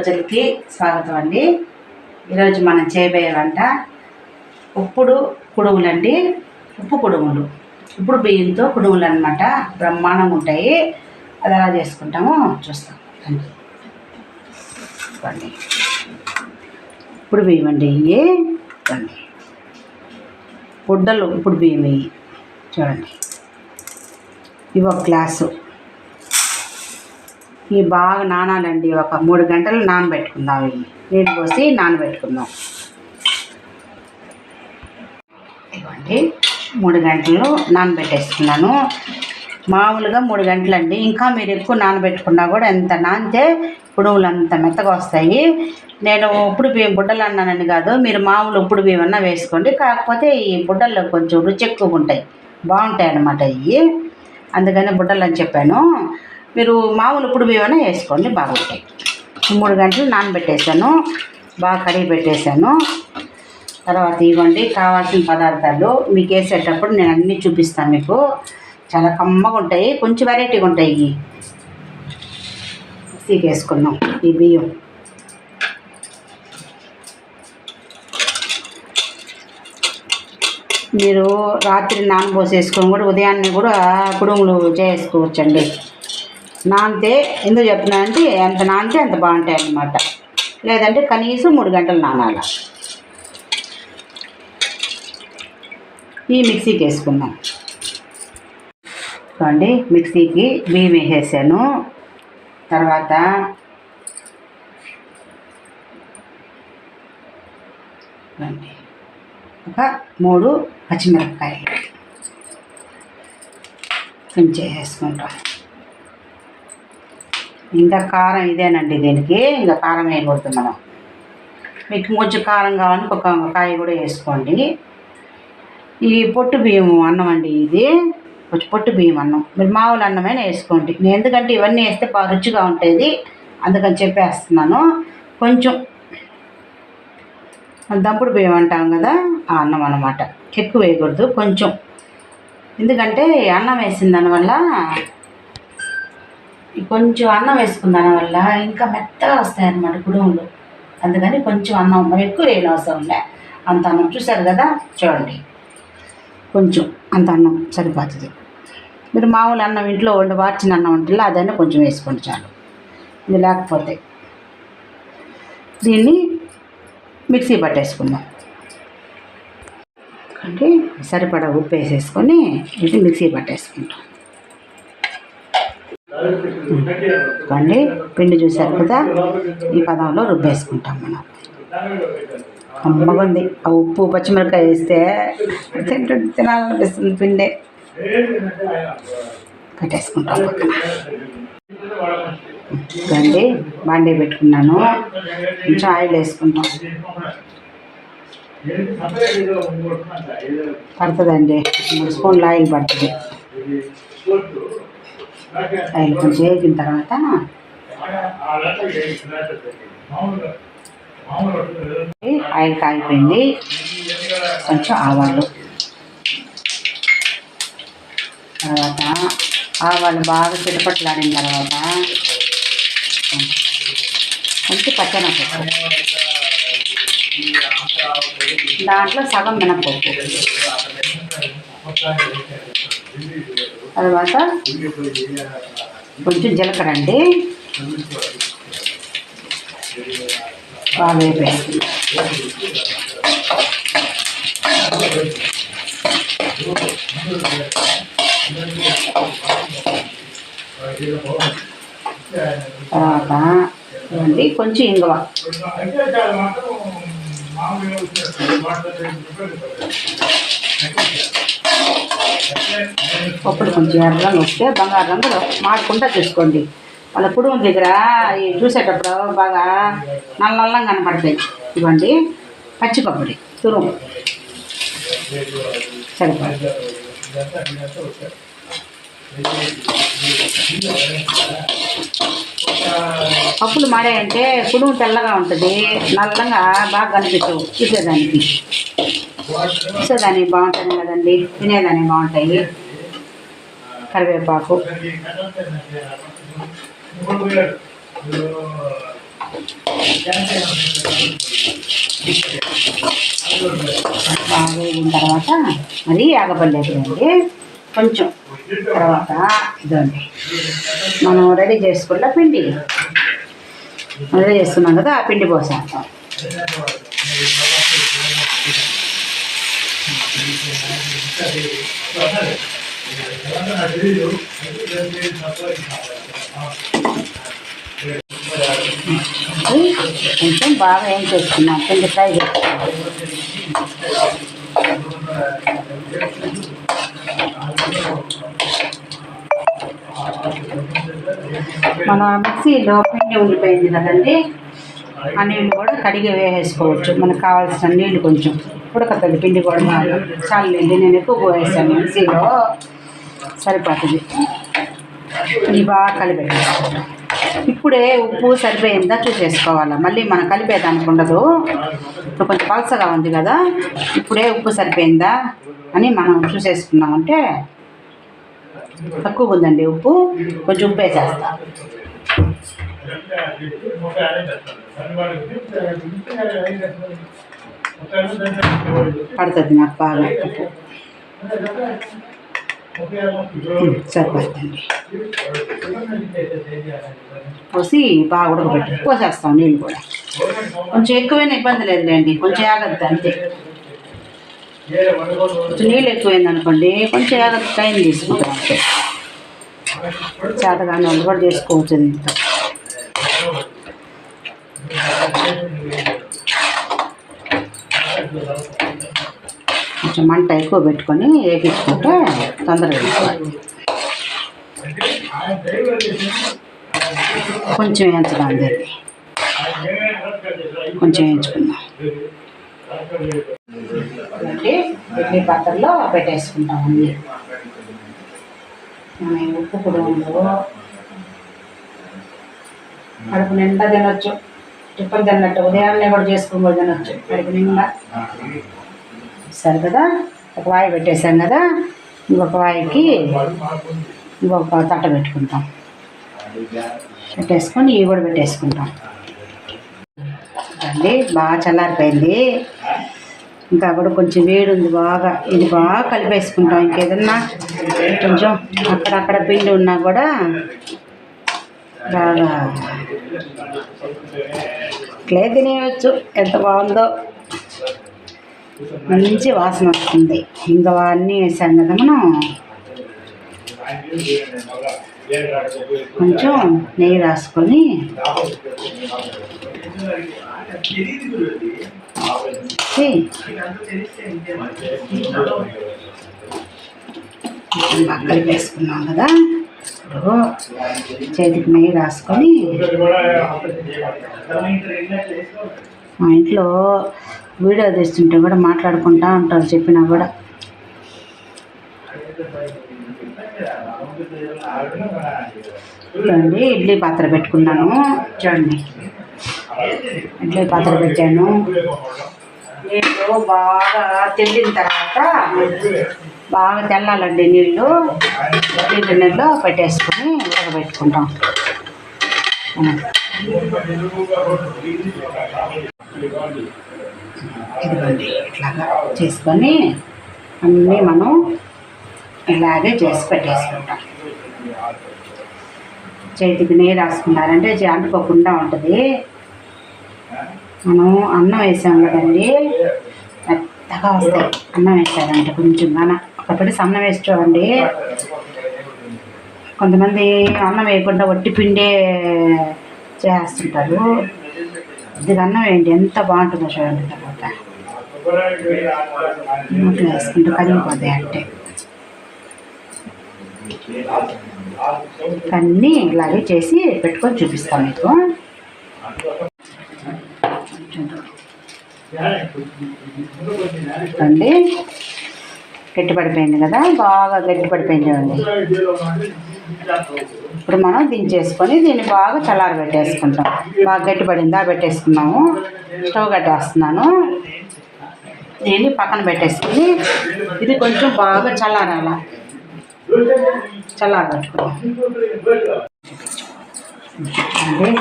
రోజులకి స్వాగతం అండి. ఈరోజు మనం చేయబోయే వంట ఉప్పుడు కుడుములండి. ఉప్పు కుడుములు. ఇప్పుడు బియ్యంతో కుడుములు అనమాట బ్రహ్మాండంగా ఉంటాయి. అది ఎలా చేసుకుంటామో చూస్తాం. రండి. రండి. ఇప్పుడు బియ్యం అండి ఇవి రండి. గుడ్డలు ఇప్పుడు బియ్యం ఇవి చూడండి. ఇవి ఒక గ్లాసు. ఇవి బాగా నానాలండి. ఒక మూడు గంటలు నానబెట్టుకుందాం ఇవి. నీళ్ళు పోసి నానబెట్టుకుందాం. ఇవ్వండి మూడు గంటలు నానబెట్టేసుకున్నాను. మామూలుగా మూడు గంటలండి. ఇంకా మీరు ఎక్కువ నానబెట్టుకున్నా కూడా ఎంత నానితే పుడుగులు అంత మెత్తగా వస్తాయి. నేను ఉప్పుడు బియ్యం బుడ్డలు అన్నానని కాదు మీరు మామూలు ఉప్పుడు బియ్యం అన్నా వేసుకోండి. కాకపోతే ఈ బుడ్డల్లో కొంచెం రుచి ఎక్కువ ఉంటాయి. బాగుంటాయి అన్నమాట ఇవి. అందుకని బుడ్డలు అని చెప్పాను. మీరు మామూలు ఇప్పుడు బియ్యం వేసుకోండి బాగుంటాయి. మూడు గంటలు నానబెట్టేశాను బాగా కడిగి పెట్టేశాను. తర్వాత ఇవ్వండి కావాల్సిన పదార్థాలు మీకు వేసేటప్పుడు నేను అన్నీ చూపిస్తాను మీకు. చాలా కమ్మగా ఉంటాయి కొంచెం వెరైటీగా ఉంటాయి. ఇవి మిక్సీకి ఈ బియ్యం. మీరు రాత్రి నానబోసేసుకొని కూడా ఉదయాన్నే కూడా కుడుములు చేసుకోవచ్చండి నానితే ఎందుకు చెప్తున్నా అంటే ఎంత నానితే అంత బాగుంటాయి అన్నమాట లేదంటే కనీసం మూడు గంటలు నానాల. ఈ మిక్సీకి వేసుకుందాం. చూడండి మిక్సీకి బియ్యం వేసేసాను. తర్వాత ఒక మూడు పచ్చిమిరపకాయలు. కొంచెం వేసుకుంటాం ఇంకా కారం ఇదేనండి దీనికి. ఇంకా కారం వేయకూడదు మనం. మీకు కొంచెం కారం కావాలని ఒక కాయ కూడా వేసుకోండి. ఈ పొట్టు బియ్యం అన్నం అండి ఇది. కొంచెం పొట్టు బియ్యం అన్నం. మీరు మామూలు అన్నమైనా వేసుకోండి. నేను ఎందుకంటే ఇవన్నీ వేస్తే బాగా రుచిగా ఉంటుంది. అందుకని చెప్పేస్తున్నాను. కొంచెం దంపుడు బియ్యం అంటాం కదా ఆ అన్నం అన్నమాట. ఎక్కువ వేయకూడదు. కొంచెం. ఎందుకంటే అన్నం వేసిన దానివల్ల కొంచెం అన్నం వేసుకున్న దానివల్ల ఇంకా మెత్తగా వస్తాయి అన్నమాట కుడుములు. అందుకని కొంచెం అన్నం మరి ఎక్కువ వేయని అవసరం లే. అంత అన్నం చూశారు కదా? చూడండి. కొంచెం అంత అన్నం సరిపోతుంది. మీరు మామూలు అన్నం ఇంట్లో వండి వార్చిన అన్నం ఉంటుందో అదైనా కొంచెం వేసుకోండి చాలు. ఇది లేకపోతే దీన్ని మిక్సీ పట్టేసుకుందాం. అంటే సరిపడా ఉప్పు వేసేసుకొని ఇది మిక్సీ పట్టేసుకుంటాం. ఇవ్వండి పిండి చూసారు కదా? ఈ పదంలో రుబ్బేసుకుంటాం మనం. అమ్మగుంది ఆ ఉప్పు పచ్చిమిరపకాయ వేస్తే తింటుంటే తినాలనిపిస్తుంది పిండి. పెట్టేసుకుంటాం పక్కన. రండి బాండీ పెట్టుకున్నాను. కొంచెం ఆయిల్ వేసుకుంటాం. పడుతుందండి. మూడు స్పూన్లు ఆయిల్ పడుతుంది. ఆయిల్ కొంచెం వేగిన తర్వాత ఆయిల్ కాగిపోయింది. కొంచెం ఆవాలు. తర్వాత ఆవాలు బాగా చిటపట్లాడిన తర్వాత కొంచెం పచ్చనపప్పు. దాంట్లో సగం మినపప్పు తర్వాత కొంచెం జీలకర్ర అండి. బాగా వేపేసి. తర్వాత కొంచెం ఇంగువ. పప్పుడు కొంచెం ఎర్రగా వస్తే బంగారు రంగులో మాడకుండా చూసుకోండి. వాళ్ళ కుడుము దగ్గర ఈ చూసేటప్పుడు బాగా నల్ల నల్లం కనపడతాయి. ఇవ్వండి. పచ్చిపప్పుడి తురుము. సరిపోదు పప్పులు మాడాయంటే కుడుము తెల్లగా ఉంటుంది. నల్లంగా బాగా కనిపించవు చూసేదానికి. చూసేదానికి బాగుంటుంది కదండి. తినేదానికి బాగుంటాయి. కరివేపాకు. బాగా వేగిన తర్వాత మరి ఆగపడలేదండి కొంచెం తర్వాత ఇదండి. మనం రెడీ చేసుకున్న పిండి. రెడీ చేసుకున్నాం కదా ఆ పిండి పోసేస్తాం కొంచెం బాగా ఏం చేసుకున్నాం పిండి ఫ్రై చేసుకున్నాం మన మిక్సీలో పిండి ఉండిపోయింది కదండి. ఆ నీళ్ళు కూడా కడిగి వేసేసుకోవచ్చు. మనకు కావాల్సిన నీళ్ళు కొంచెం ఉడకతుంది పిండి కూడా బాగా చాలండి. నేను ఎక్కువ పోయేసాను మిక్సీలో సరిపోతుంది. ఇది బాగా కలిపెట్టేసుకోవాలి ఇప్పుడే ఉప్పు సరిపోయిందా చూసేసుకోవాలి. మళ్ళీ మనం కలిపేదానికి ఉండదు. ఇప్పుడు కొంచెం పలసగా ఉంది కదా. ఇప్పుడే ఉప్పు సరిపోయిందా అని మనం చూసేసుకున్నామంటే తక్కువ ఉందండి ఉప్పు కొంచెం ఉప్పు వేసేస్తా పడుతుంది నాకు బాగా. ఉప్పు సరిపడుతుంది. సరిపోతుందండి పోసి బాగా ఉడకబెట్టి. పోసేస్తాం నీళ్ళు కూడా. కొంచెం ఎక్కువైనా ఇబ్బంది లేదులేండి కొంచెం ఆగద్దు అంతే. కొంచెం నీళ్ళు ఎక్కువైంది అనుకోండి కొంచెం ఆగద్దు టైం తీసుకుంటాం. అంతే చేతగానే వాళ్ళు కూడా చేసుకోవచ్చు ఇంత. కొంచెం మంట ఎక్కువ పెట్టుకొని వేపించుకుంటే తొందరగా కొంచెం వేయించడం కొంచెం వేయించుకుందాం. అంటే ఇడ్లీ పాత్రలో పెట్టేసుకుంటాం అన్నీ. ఉప్పు కుడుములు కడుపు నిండా తినొచ్చు. టిఫిన్ తిన్నట్టు ఉదయాన్నే కూడా చేసుకుని కూడా తినొచ్చు. కడుపు నిండా. సరే కదా? ఒక వాయి పెట్టేసాం కదా? ఇంకొక వాయికి ఇంకొక తట్ట పెట్టుకుంటాం. పెట్టేసుకొని ఇవి కూడా పెట్టేసుకుంటాం. అండి బాగా చల్లారిపోయింది. ఇంకా కూడా కొంచెం వేడి ఉంది బాగా. ఇది బాగా కలిపేసుకుంటాం ఇంకేదన్నా? కొంచెం అక్కడక్కడ పిండి ఉన్నా కూడా బాగా ఇట్లే తినేయచ్చు. ఎంత బాగుందో. మంచి వాసన వస్తుంది. ఇంకా అన్నీ వేసాం కదా మనం. కొంచెం నెయ్యి రాసుకొని వేసి వేసుకున్నాం కదా. చేతికి నెయ్యి రాసుకొని మా ఇంట్లో వీడియో తీస్తుంటే కూడా మాట్లాడుకుంటా ఉంటారు చెప్పినా కూడా. చూడండి ఇడ్లీ పాత్ర పెట్టుకున్నాను. చూడండి. ఇడ్లీ పాత్ర పెట్టాను. నీళ్ళు బాగా తెల్లిన తర్వాత బాగా తెల్లాలండి నీళ్ళు. నీళ్ళు నీళ్ళు పెట్టేసుకొని ఉడకబెట్టుకుంటాం. ఇదిగోండి ఇట్లాగా చేసుకొని అన్నీ మనం ఇలాగే చేసి పెట్టేసుకుంటాం. చేతికి నెయ్యి రాసుకున్నారంటే అంటుకోకుండా ఉంటుంది. మనం అన్నం వేసాం కదండి. మెత్తగా వస్తాయి. అన్నం వేసారంటే కొంచెం మన ఒకటి సన్నం వేసి చూడండి. కొంతమంది అన్నం వేయకుండా వట్టి పిండే చేస్తుంటారు. ఇది అన్నం వేయండి. ఎంత బాగుంటుందో చూడండి తర్వాత. నోట్లో వేసుకుంటూ కరిగిపోతాయి అంటే. అన్నీ ఇలాగే చేసి పెట్టుకొని చూపిస్తాను మీకు. చూడండి. గట్టిపడిపోయింది కదా? బాగా గట్టిపడిపోయింది చూడండి. ఇప్పుడు మనం దించేసుకొని దీన్ని బాగా చల్లార పెట్టేసుకుంటాం. బాగా గట్టి పడిందా పెట్టేసుకున్నాము. స్టవ్ కట్టేస్తున్నాను. దీన్ని పక్కన పెట్టేసుకుని ఇది కొంచెం బాగా చల్లారాల? చల్లార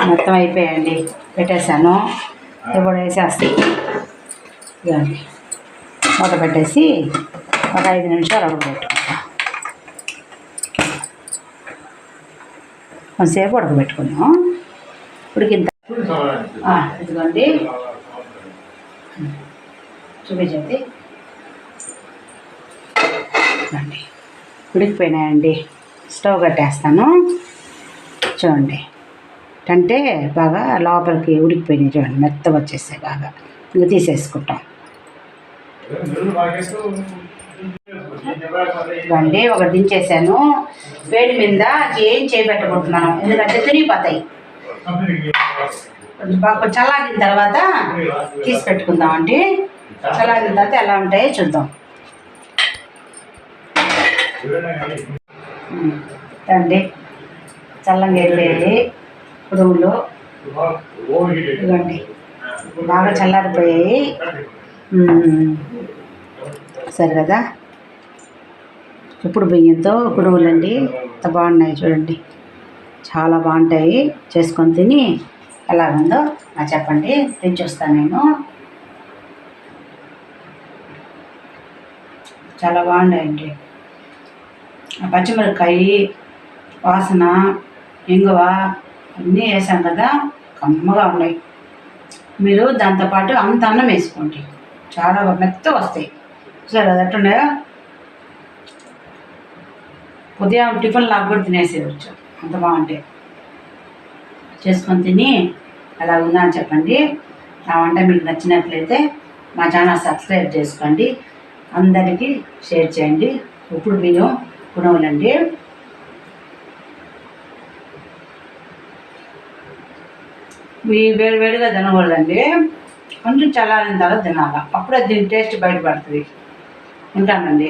మొత్తం అయిపోయాయండి. పెట్టేశాను. ఇప్పుడు వేసేస్తాను ఇదండి మూత పెట్టేసి ఒక ఐదు నిమిషాలు ఉడకబెట్టుకుంటా. కొంతసేపు ఉడకబెట్టుకుందాం. ఉడికిన ఇదిగోండి. చూపించండి. ఇదిగోండి. ఉడికిపోయినాయండి. స్టవ్ కట్టేస్తాను. చూడండి. అంటే బాగా లోపలికి ఉడికిపోయినాయి చూడండి మెత్తగా వచ్చేసాయి బాగా. ఇంకా తీసేసుకుంటాం. ఇవ్వండి ఒకటి దించేసాను. వేడి మీద ఏం చేయబెట్టబోతున్నాను ఎందుకంటే తిరిగిపోతాయి కొంచెం చల్లారిన తర్వాత తీసి పెట్టుకుందాం అండి చల్లారిన తర్వాత ఎలా ఉంటాయో చూద్దాం. అండి రండి చల్లంగా వెళ్ళేది రూమ్లో ఇవ్వండి. బాగా చల్లారిపోయాయి. సరే కదా? ఇప్పుడు బియ్యంతో కుడుములండి? ఎంత బాగున్నాయి చూడండి. చాలా బాగుంటాయి. చేసుకొని తిని ఎలా ఉందో నాకు చెప్పండి. తెచ్చి చూస్తాను నేను. చాలా బాగున్నాయండి. పచ్చిమిరపకాయ వాసన ఇంగువ అన్నీ వేసాం కదా కమ్మగా ఉన్నాయి. మీరు దాంతోపాటు అంత అన్నం వేసుకోండి. చాలా మెత్తగా వస్తాయి. సరే అది అట్టున్నాయో ఉదయం టిఫిన్ లాగా కూడా తినేసేయచ్చు అంత బాగుంటాయి చేసుకొని తిని అలా ఉందా అని చెప్పండి. ఆ వంట మీకు నచ్చినట్లయితే మా ఛానల్ సబ్స్క్రైబ్ చేసుకోండి. అందరికీ షేర్ చేయండి. ఇప్పుడు మీరు కుణవులండి మీ వేడి వేడిగా తినకూడదండి. కొంచెం చల్లారిన తర్వాత తినాలి. అప్పుడే దీని టేస్ట్ బయటపడుతుంది ఉంటానండి.